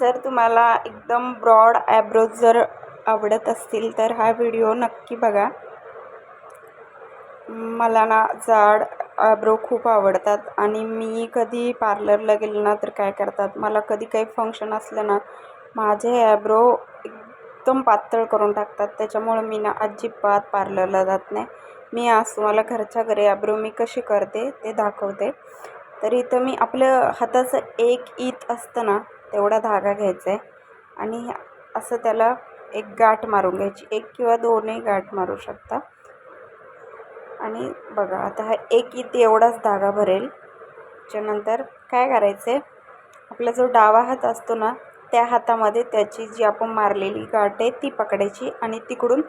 जर तुम्हाला एकदम ब्रॉड ॲब्रोज जर आवडत असतील तर हा व्हिडिओ नक्की बघा. मला ना जाड ॲब्रो खूप आवडतात आणि मी कधी पार्लरला गेले ना तर काय करतात? मला कधी काही फंक्शन असलं ना माझे ॲब्रो एकदम पातळ करून टाकतात. त्याच्यामुळं मी ना अजिबात पार्लरला जात नाही. मी आज तुम्हाला घरच्या घरी ॲब्रो मी कशी करते ते दाखवते. तर इथं मी आपलं हाताचं एक ईत असतं ना तेवढा धागा घ्यायचा आहे आणि असं त्याला एक गाठ मारून घ्यायची. एक किंवा दोनही गाठ मारू शकता. आणि बघा आता हा एक इथे एवढाच धागा भरेल. त्याच्यानंतर काय करायचं आहे आपला जो डावा हात असतो ना त्या हातामध्ये त्याची जी आपण मारलेली गाठ आहे ती पकडायची आणि तिकडून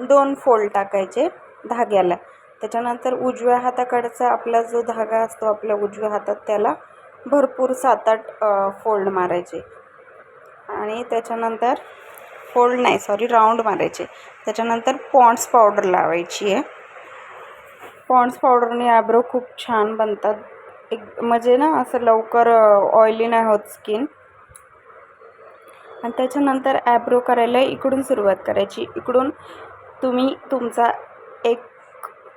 दोन फोल्ड टाकायचे धाग्याला. त्याच्यानंतर उजव्या हाताकडचा आपला जो धागा असतो आपल्या उजव्या हातात त्याला भरपूर सात आठ फोल्ड मारायचे. आणि त्याच्यानंतर फोल्ड नाही सॉरी राऊंड मारायचे. त्याच्यानंतर पॉन्ड्स पावडर लावायची आहे. पॉन्ड्स पावडरने ॲब्रो खूप छान बनतात. एक म्हणजे ना असं लवकर ऑइली नाही होत स्किन आणि त्याच्यानंतर ॲब्रो करायला इकडून सुरुवात करायची. इकडून तुम्ही तुमचा एक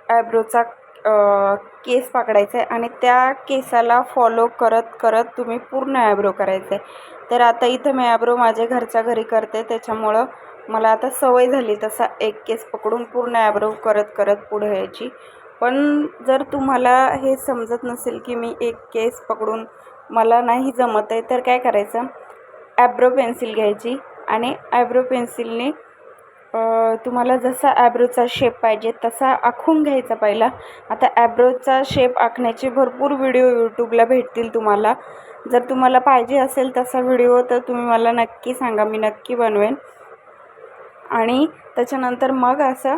ॲब्रोचा केस पकडायचा आहे आणि त्या केसाला फॉलो करत करत तुम्ही पूर्ण ॲब्रो करायचं. आहे तर आता इथं मी ॲब्रो माझ्या घरच्या घरी करते त्याच्यामुळं मला आता सवय झाली तसा एक केस पकडून पूर्ण ॲब्रो करत करत पुढे यायची. पण जर तुम्हाला हे समजत नसेल की मी एक केस पकडून मला नाही जमत आहे तर काय करायचं? ॲब्रो पेन्सिल घ्यायची आणि ॲब्रो पेन्सिलने तुम्हाला जसा ॲब्रोचा शेप पाहिजे तसा आखून घ्यायचा पहिला. आता ॲब्रोचा शेप आखण्याचे भरपूर व्हिडिओ यूट्यूबला भेटतील तुम्हाला. जर तुम्हाला पाहिजे असेल तसा व्हिडिओ तर तुम्ही मला नक्की सांगा मी नक्की बनवेन. आणि त्याच्यानंतर मग असं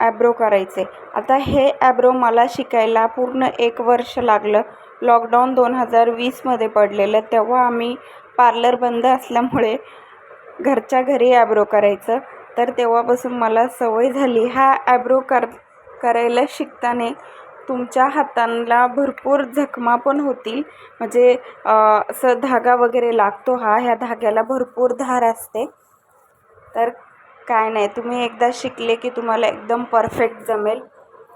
ॲब्रो करायचे. आता हे ॲब्रो मला शिकायला पूर्ण एक वर्ष लागलं. लॉकडाऊन दोन हजार वीसमध्ये पडलेलं. तेव्हा आम्ही पार्लर बंद असल्यामुळे घरच्या घरी ॲब्रो करायचं. तर तेव्हापासून मला सवय झाली. हा ॲब्रो कर करायला शिकताना तुमच्या हातांना भरपूर जखमा पण होतील. म्हणजे असं धागा वगैरे लागतो हा ह्या धाग्याला भरपूर धार असते. तर काय नाही तुम्ही एकदा शिकले की तुम्हाला एकदम परफेक्ट जमेल.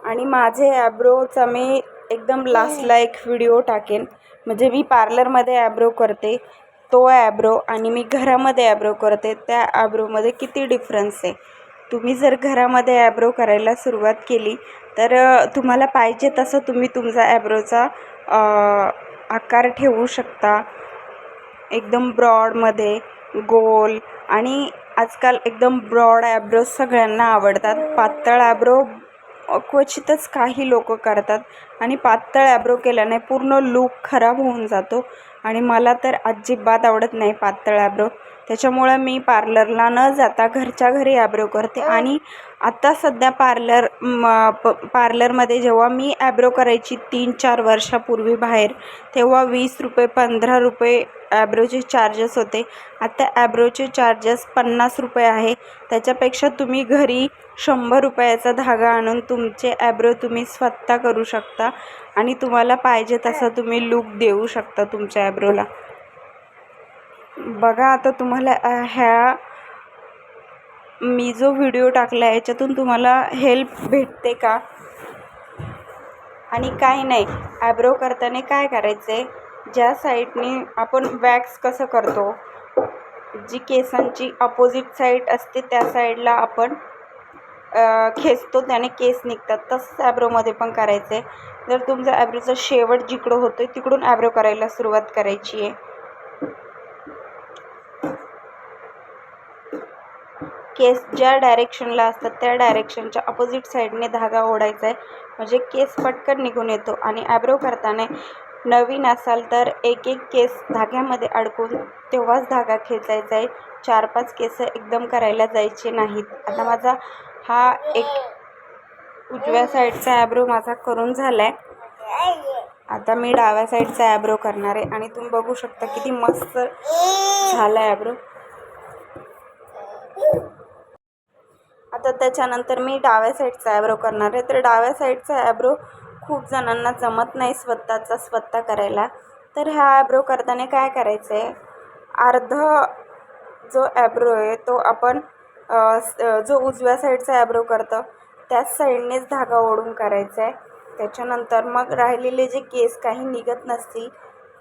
आणि माझे ॲब्रोचा मी एकदम लास्टला एक व्हिडिओ टाकेन. म्हणजे मी पार्लरमध्ये ॲब्रो करते. तो ॲब्रो आणि मी घरामध्ये ॲब्रो करते त्या ॲब्रोमध्ये किती डिफरन्स आहे? तुम्ही जर घरामध्ये ॲब्रो करायला सुरुवात केली तर तुम्हाला पाहिजे तसं तुम्ही तुमचा ॲब्रोचा आकार ठेवू शकता. एकदम ब्रॉडमध्ये गोल आणि आजकाल एकदम ब्रॉड ॲब्रो सगळ्यांना आवडतात. पातळ ॲब्रो क्वचितच काही लोक करतात आणि पातळ ॲब्रो केल्याने पूर्ण लूक खराब होऊन जातो. आणि मला तर अजिबात आवडत नाही पातळ आयब्रो त्याच्यामुळं मी पार्लरला न जाता घरच्या घरी ॲब्रो करते. आणि आत्ता सध्या पार्लर म प पार्लरमध्ये जेव्हा मी ॲब्रो करायची तीन चार वर्षापूर्वी बाहेर तेव्हा वीस रुपये पंधरा रुपये ॲब्रोचे चार्जेस होते. आत्ता ॲब्रोचे चार्जेस पन्नास रुपये आहे. त्याच्यापेक्षा तुम्ही घरी शंभर रुपयाचा धागा आणून तुमचे ॲब्रो तुम्ही स्वतः करू शकता आणि तुम्हाला पाहिजे तसा तुम्ही लूक देऊ शकता तुमच्या ॲब्रोला बघा आता तुम्हाला ह्या मी जो व्हिडिओ टाकला आहे याच्यातून तुम्हाला हेल्प भेटते का? आणि काय नाही ॲब्रो करताना काय करायचं आहे ज्या साईडने आपण वॅक्स कसं करतो? जी केसांची अपोजिट साईड असते त्या साईडला आपण खेचतो त्याने केस निघतात. तसंच ॲब्रोमध्ये पण करायचं आहे जर तुमचा ॲब्रोचा शेवट जिकडं होतो आहे तिकडून ॲब्रो करायला सुरुवात करायची आहे. केस ज्या डायरेक्शनला असतात त्या डायरेक्शनच्या अपोजिट साईडने धागा ओढायचा आहे. म्हणजे केस पटकन निघून येतो आणि ॲब्रो करताना नवीन असाल तर एक एक केस धाग्यामध्ये अडकून तेव्हाच धागा खेचायचा आहे. चार पाच केस एकदम करायला जायचे नाहीत. आता माझा हा एक उजव्या साईडचा ॲब्रो माझा करून झाला आहे आता मी डाव्या साईडचा ॲब्रो करणार आहे आणि तुम्ही बघू शकता किती मस्त झाला आहे ॲब्रो आता त्याच्यानंतर मी डाव्या साईडचा ॲब्रो करणार आहे. तर डाव्या साईडचा ॲब्रो खूप जणांना जमत नाही स्वतःचा स्वतः करायला. तर ह्या ॲब्रो करताना काय करायचं आहे अर्धा जो ॲब्रो आहे तो आपण जो उजव्या साईडचा ॲब्रो करतो त्याच साईडनेच धागा ओढून करायचा आहे त्याच्यानंतर मग राहिलेले जे केस काही निघत नसतील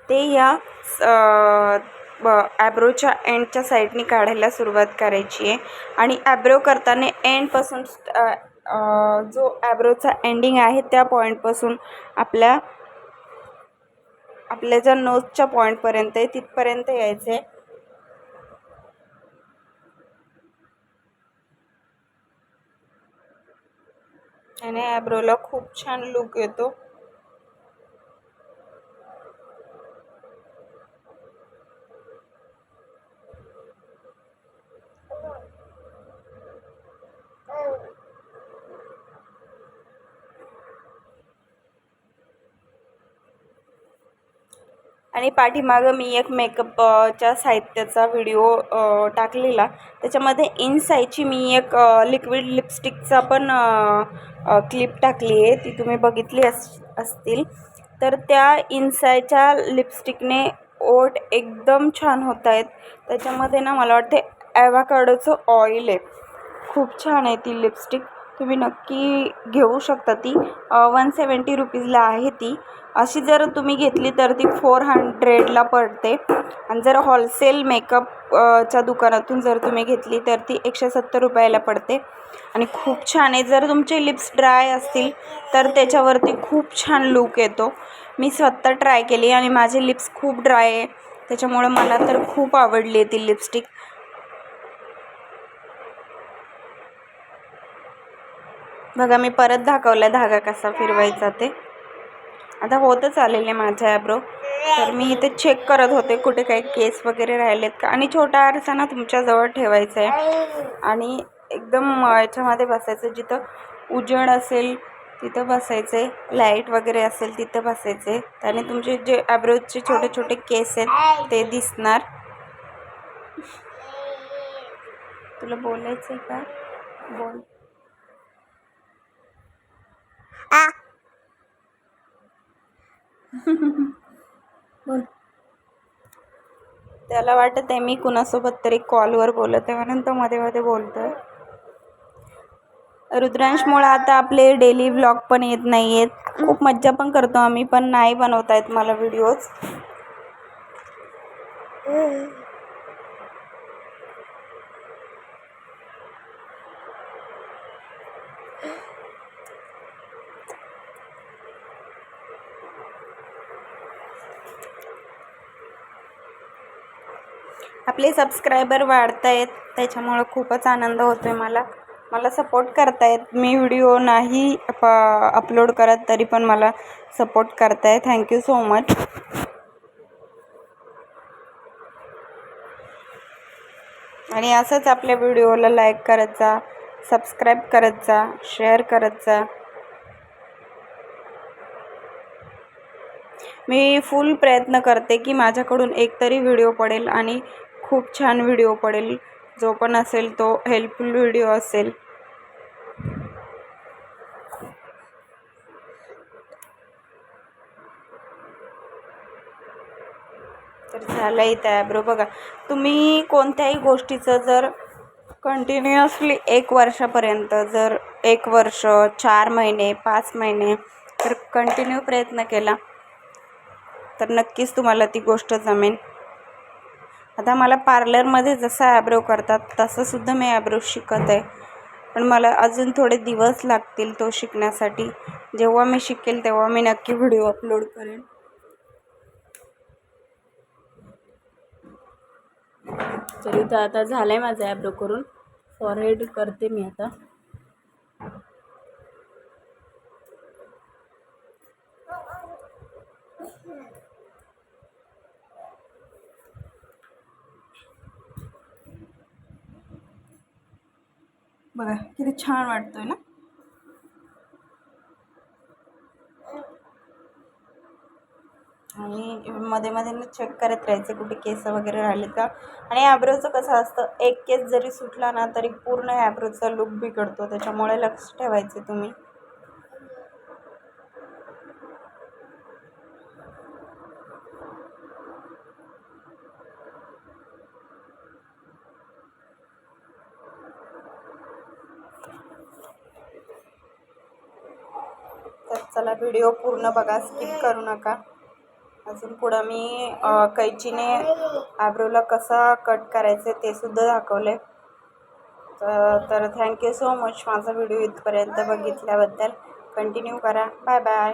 ते या ॲब्रोच्या एंडच्या साईडने काढायला सुरुवात करायची आहे. आणि ॲब्रो करताना एंडपासून स्ट- जो ॲब्रोचा एंडिंग आहे त्या पॉईंटपासून आपल्या आपल्या ज्या नोजच्या पॉईंटपर्यंत आहे तिथपर्यंत यायचं आहे. आणि ॲब्रोला खूप छान लुक येतो. आणि पाठीमागं मी एक मेकअपच्या साहित्याचा व्हिडिओ टाकलेला. त्याच्यामध्ये इनसायची मी एक लिक्विड लिपस्टिकचा पण क्लिप टाकली आहे. ती तुम्ही बघितली अस असतील. तर त्या इनसायच्या लिपस्टिकने ओठ एकदम छान होत आहेत. त्याच्यामध्ये ना मला वाटते ॲवाकाडोचं ऑइल आहे. खूप छान आहे ती लिपस्टिक. तुम्ही नक्की घेऊ शकता ती. वन सेवन्टी रुपीजला आहे ती. अशी जर तुम्ही घेतली तर ती फोर हंड्रेडला पडते. आणि जर होलसेल मेकअप च्या दुकानातून जर तुम्ही घेतली तर ती एकशे सत्तर रुपयाला पडते. आणि खूप छान आहे. जर तुमचे लिप्स ड्राय असतील तर त्याच्यावरती खूप छान लूक येतो. मी स्वतः ट्राय केली आणि माझे लिप्स खूप ड्राय आहे. त्याच्यामुळे मला तर खूप आवडली आहे ती लिपस्टिक बघा मी परत दाखवला धागा कसा फिरवायचा ते. आता होतच आलेले माझे ॲब्रो तर मी इथे चेक करत होते कुठे काही केस वगैरे राहिलेत का. आणि छोटा आरसा ना तुमच्याजवळ ठेवायचा आहे. आणि एकदम याच्यामध्ये बसायचं जिथं उजेड असेल तिथं बसायचे लाइट वगैरे असेल तिथं बसायचे आणि त्याने तुमचे जे ॲब्रोचे छोटे छोटे केस आहेत ते दिसणार. तुला बोलायचं आहे का? बोल. बोल. त्याला वाटत आहे मी कुणासोबत तरी कॉलवर बोलत आहे म्हणून तो मध्ये मध्ये बोलतोय. रुद्रांशमुळे आता आपले डेली व्लॉग पण येत नाही आहेत खूप मज्जा पण करतो आम्ही पण नाही बनवता येत मला व्हिडिओज आपले सबस्क्रायबर वाढत आहेत त्याच्यामुळं खूपच आनंद होतो आहे मला. मला सपोर्ट करतायत. मी व्हिडिओ नाही प अपलोड करत तरी पण मला सपोर्ट करताय थँक्यू सो मच आणि असंच आपल्या व्हिडिओला लाईक करत जा सबस्क्राईब करत जा शेअर करत जा. मी फुल प्रयत्न करते की माझ्याकडून एक तरी व्हिडिओ पडेल आणि खूप छान व्हिडिओ पडेल. जो पण असेल तो हेल्पफुल व्हिडिओ असेल. तर झालं इथं ॲब्रो बघा तुम्ही कोणत्याही गोष्टीचं जर कंटिन्युअसली एक वर्षापर्यंत जर एक वर्ष चार महिने पाच महिने तर कंटिन्यू प्रयत्न केला तर नक्कीच तुम्हाला ती गोष्ट जमेल. आता मला पार्लरमध्ये जसं ॲब्रो करतात तसंसुद्धा मी ॲब्रो शिकत आहे. पण मला अजून थोडे दिवस लागतील तो शिकण्यासाठी. जेव्हा मी शिकेल तेव्हा मी नक्की व्हिडिओ अपलोड करेन. तर आता झालं आहे माझं ॲब्रो करून. फॉरहेड करते मी आता. बघा किती छान वाटतोय ना? आणि मध्ये मध्ये ना चेक करत राहायचे कुठे केस वगैरे राहिले का? आणि ॲब्रोचं कसं असतं एक केस जरी सुटला ना तरी पूर्ण ॲब्रोचा लुक बिघडतो. त्याच्यामुळे लक्ष ठेवायचे तुम्ही. व्हिडिओ पूर्ण बघा स्किप करू नका. अजून पुढं मी कैचीने आयब्रोला कसा कट करायचं ते सुद्धा दाखवले तर थँक्यू सो मच माझा व्हिडिओ इथपर्यंत बघितल्याबद्दल. कंटिन्यू करा. Bye bye